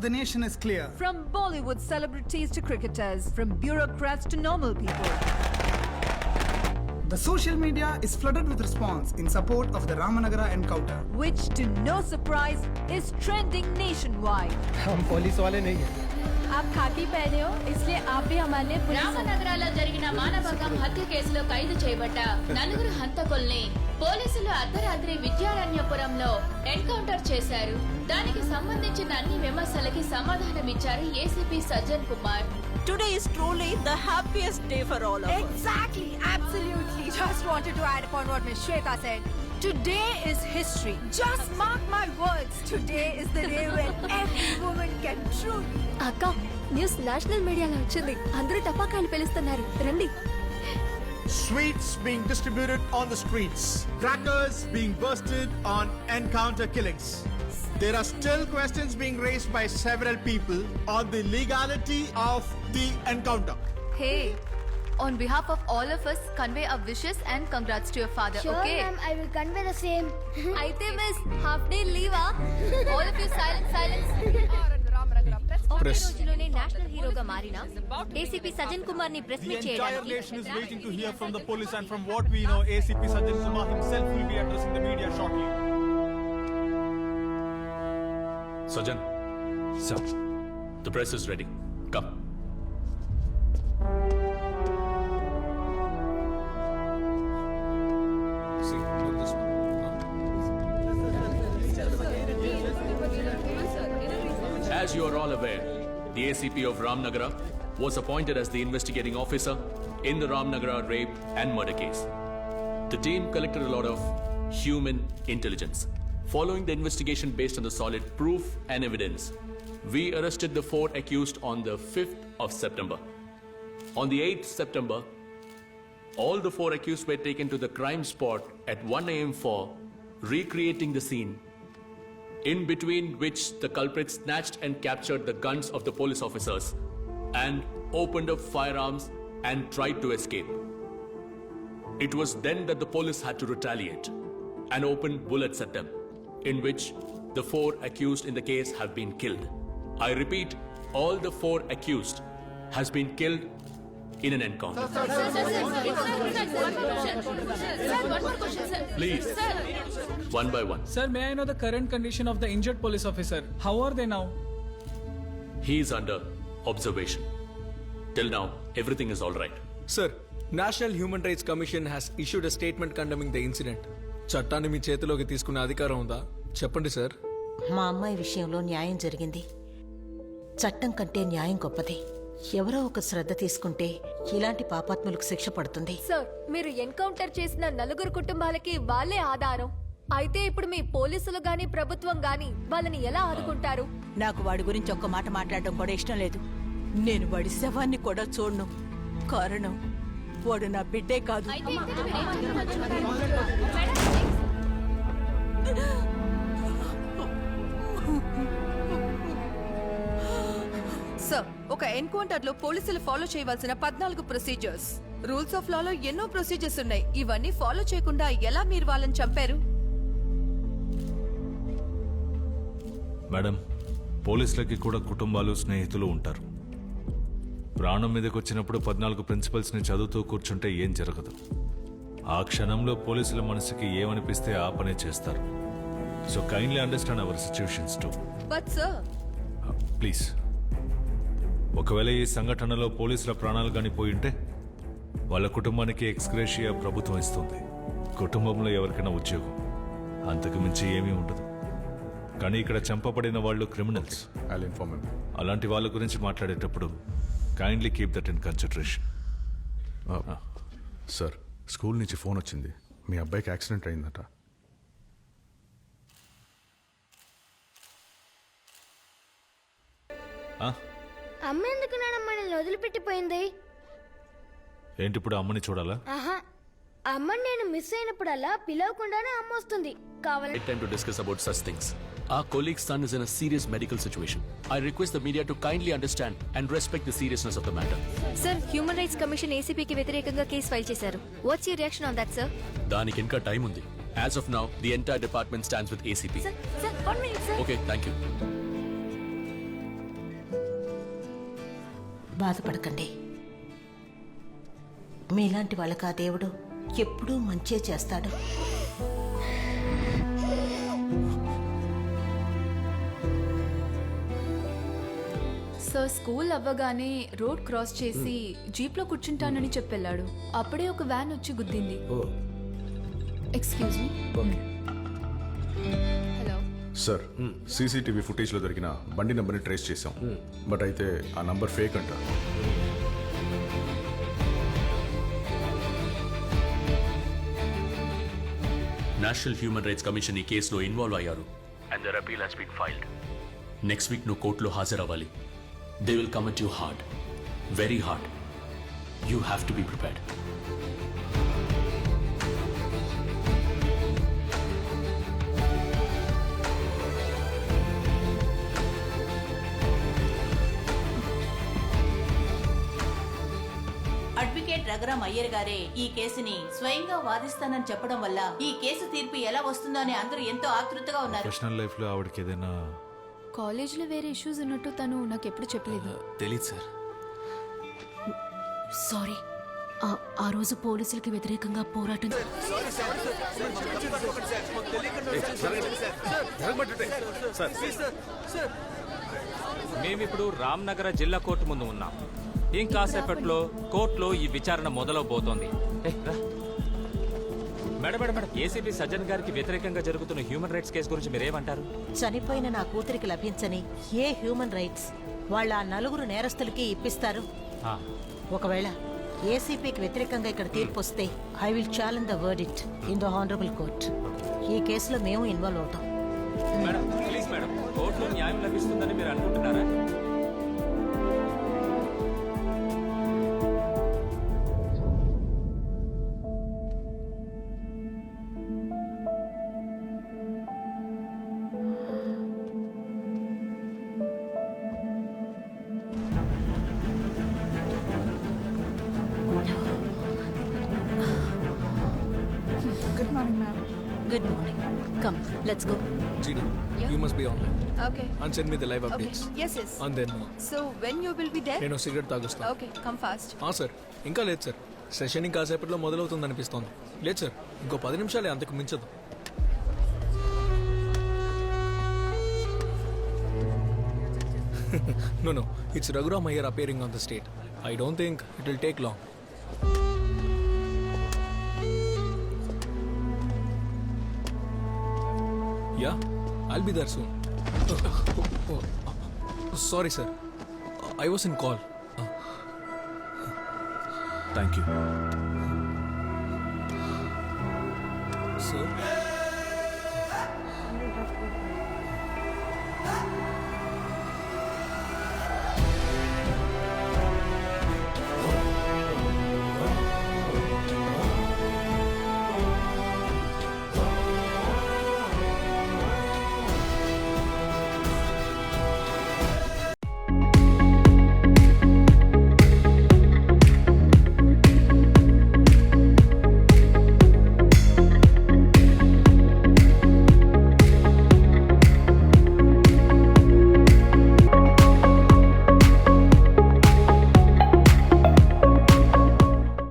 of the nation is clear. From Bollywood celebrities to cricketers, from bureaucrats to normal people. The social media is flooded with response in support of the Ramanagara encounter. which to no surprise is trending nationwide. हम police वाले नहीं हैं आप खाकी पहने हो इसलिए आप भी हमारे लिए पुलिस हो। రామనగరాలో జరిగిన మానభంగం హత్య కేసులో ఖైదు చేయబడ్డ నలుగురు హంతకుల్ని పోలీసులు అర్ధరాత్రి విద్యారణ్యపురంలో ఎన్కౌంటర్ చేశారు దానికి సంబంధించిన అన్ని విమర్శలకి సమాధానం ఇచ్చారు ACP Sajjan Kumar today is truly the happiest day for all exactly absolutely just wanted to add upon what miss Shweta said today is history just mark my words today is the day when every woman can true అక్క news national మీడియాలో వచ్చింది అందరూ టపాకాయలు పిలుస్తున్నారు రండి Sweets being distributed on the streets. Crackers being bursted on encounter killings. There are still questions being raised by several people on the legality of the encounter. Hey, on behalf of all of us, convey our wishes and congrats to your father, Sure, okay? ma'am. I will convey the same. అయితే miss half day లీవా All of you silence, silence. ఒకే రోజులోనే national హీరోగా మారిన ACP Sajjan Kumar ని press meet చేయడానికి nation is waiting to hear from the police and from what we know ACP Sajjan Kumar himself will be addressing the media shortly. Sajan sir the press is ready come As you are all aware, the ACP of Ramnagara, was appointed as the investigating officer in the Ramnagara rape and murder case. The team collected a lot of human intelligence. Following the investigation based on the solid proof and evidence, we arrested the four accused on the 5th of September. On the 8th September, all the four accused were taken to the crime spot at 1 am for recreating the scene in between which the culprit snatched and captured the guns of the police officers and opened up firearms and tried to escape. It was then that the police had to retaliate and open bullets at them, in which the four accused in the case have been killed. I repeat, all the four accused has been killed in an encounter. Please, one by one. Sir, may I know the current condition of the injured police officer? How are they now? He is under observation. Till now, everything is all right. Sir, national human rights commission has issued a statement condemning the incident చట్టాన్ని మీ చేతిలోకి తీసుకునే అధికారం ఉందా చెప్పండి sir మా అమ్మాయి విషయంలో న్యాయం జరిగింది చట్టం కంటే న్యాయం గొప్పది ఎవరో ఒక శ్రద్ధ తీసుకుంటే ఇలాంటి పాపాత్ములకు శిక్ష పడుతుంది సార్ మీరు ఎన్కౌంటర్ చేసిన నలుగురు కుటుంబాలకి వాళ్ళే ఆధారం అయితే ఇప్పుడు మీ పోలీసులు గాని ప్రభుత్వం గాని వాళ్ళని ఎలా ఆదుకుంటారు నాకు వాడి గురించి ఒక్క మాట మాట్లాడడం కూడా ఇష్టం లేదు నేను వాడి శవాన్ని కూడా చూడను కారణం వాడు నా బిడ్డే కాదు సార్ ఒక ఎన్కౌంటర్ లో పోలీసులు ఫాలో చేయవలసిన పద్నాలుగు ప్రొసీజర్స్ రూల్స్ ఆఫ్ లాలో ఎన్నో ప్రొసీజర్స్ ఉన్నాయి ఇవన్నీ ఫాలో చేయకుండా ఎలా మీరు వాళ్ళని చంపారు మేడం పోలీసులకి కూడా కుటుంబాలు స్నేహితులు ఉంటారు ప్రాణం మీదకి వచ్చినప్పుడు పద్నాలుగు ప్రిన్సిపల్స్ని చదువుతూ కూర్చుంటే ఏం జరగదు ఆ క్షణంలో పోలీసుల మనసుకి ఏమనిపిస్తే ఆ పనే చేస్తారు so kindly understand our situations too but sir please ఒకవేళ ఈ సంఘటనలో పోలీసుల ప్రాణాలు కానిపోయి ఉంటే వాళ్ళ కుటుంబానికి ఎక్స్గ్రేషియా ప్రభుత్వం ఇస్తుంది కుటుంబంలో ఎవరికైనా ఉద్యోగం అంతకు మించి ఏమీ ఉండదు కానీ ఇక్కడ చంపబడిన వాళ్ళు క్రిమినల్స్ అలాంటి వాళ్ళ గురించి మాట్లాడేటప్పుడు kindly keep that in consideration sir school నుంచి ఫోన్ వచ్చింది మీ అబ్బాయికి యాక్సిడెంట్ అయిందట ఆ ah, అమ్మ ఎందుకు నాన్న మనల్ని వదిలిపెట్టిపోయింది ఏంటి ఇప్పుడు అమ్మని చూడాలా ఆహా అమ్మని నేను మిస్ అయినప్పుడల్లా పిలవకుండానే అమ్మ వస్తుంది కావాలి time to discuss about such things. Our colleague's son is in a serious medical situation. I request the media to kindly understand and respect the seriousness of the matter. Sir human rights commission ఏసీపీకి వ్యతిరేకంగా case file చేశారు what's you reaction on that sir దానికి ఇంకా time ఉంది as of now the entire department stands with ACP sir one minute sir okay thank you బాధపడకండి మీలాంటి వాళ్ళకి ఆ దేవుడు ఎప్పుడూ మంచే చేస్తాడు సార్ స్కూల్ అవ్వగానే రోడ్ క్రాస్ చేసి జీప్లో కూర్చుంటానని చెప్పెళ్ళాడు అప్పుడే ఒక వ్యాన్ వచ్చి గుద్దింది ఎక్స్క్యూజ్ మీ సార్ సీసీటీవీ ఫుటేజ్లో దొరికిన బండి నెంబర్ని ట్రేస్ చేశాం బట్ అయితే ఆ నంబర్ ఫేక్ అంట నేషనల్ హ్యూమన్ రైట్స్ కమిషన్ ఈ కేసులో ఇన్వాల్వ్ అయ్యారు and their appeal has been filed next week నువ్వు కోర్టులో హాజరవ్వాలి they will come you hard very hard you have to be prepared advocate Raghuram Iyer గారే ఈ కేసుని స్వయంగా వాదిస్తానని చెప్పడం వల్ల ఈ కేసు తీర్పు ఎలా వస్తుందో అని అందరూ ఎంతో ఆతృతగా ఉన్నారు ప్రొఫెషనల్ లైఫ్ లో ఆవిడకి ఏదైనా కాలేజీలో వేరే ఇష్యూస్ ఉన్నట్టు తను నాకు ఎప్పుడు చెప్పలేదు తెలియదు సార్ సారీ ఆ- రోజు పోలీసులకి వ్యతిరేకంగా పోరాటం మేమిప్పుడు రామ్నగర జిల్లా కోర్టు ముందు ఉన్నాం ఇంకాసేపట్లో కోర్టులో ఈ విచారణ మొదలవబోతోంది madam madam madam ACP Sajjan గారికి వ్యతిరేకంగా జరుగుతున్న హ్యూమన్ రైట్స్ కేసు గురించి మీరేమంటారు చనిపోయిన నా కూతురికి లభించని ఏ హ్యూమన్ రైట్స్ వాళ్ళ ఆ నలుగురు నేరస్తులకి ఇప్పిస్తారు ఒకవేళ ఏసీపీకి వ్యతిరేకంగా ఇక్కడ తీర్పు వస్తే I will challenge the word it in the honourable court ఈ కేసులో మేము ఇన్వాల్వ్ అవుతాం మేడం ప్లీజ్ మేడం కోర్టులో న్యాయం లభిస్తుందని మీరు అనుకుంటున్నారా Good morning. Come, let's go. Gina, Yeah. you must be online Okay. and send me the live Okay. Yes, yes. And then So when you will be there? know, cigarette తాగుస్తాను Okay, come fast. ఆ sir ఇంకా లేదు sir session ఇంకా సేపట్లో మొదలవుతుంది అనిపిస్తోంది లేదు sir ఇంకో పది నిమిషాలే అంతకు మించదు no, no. It's Raghuram Iyer appearing on the state I don't think it will take long. I'll be there soon. Sorry, sir. I was in call. Thank you. Sir?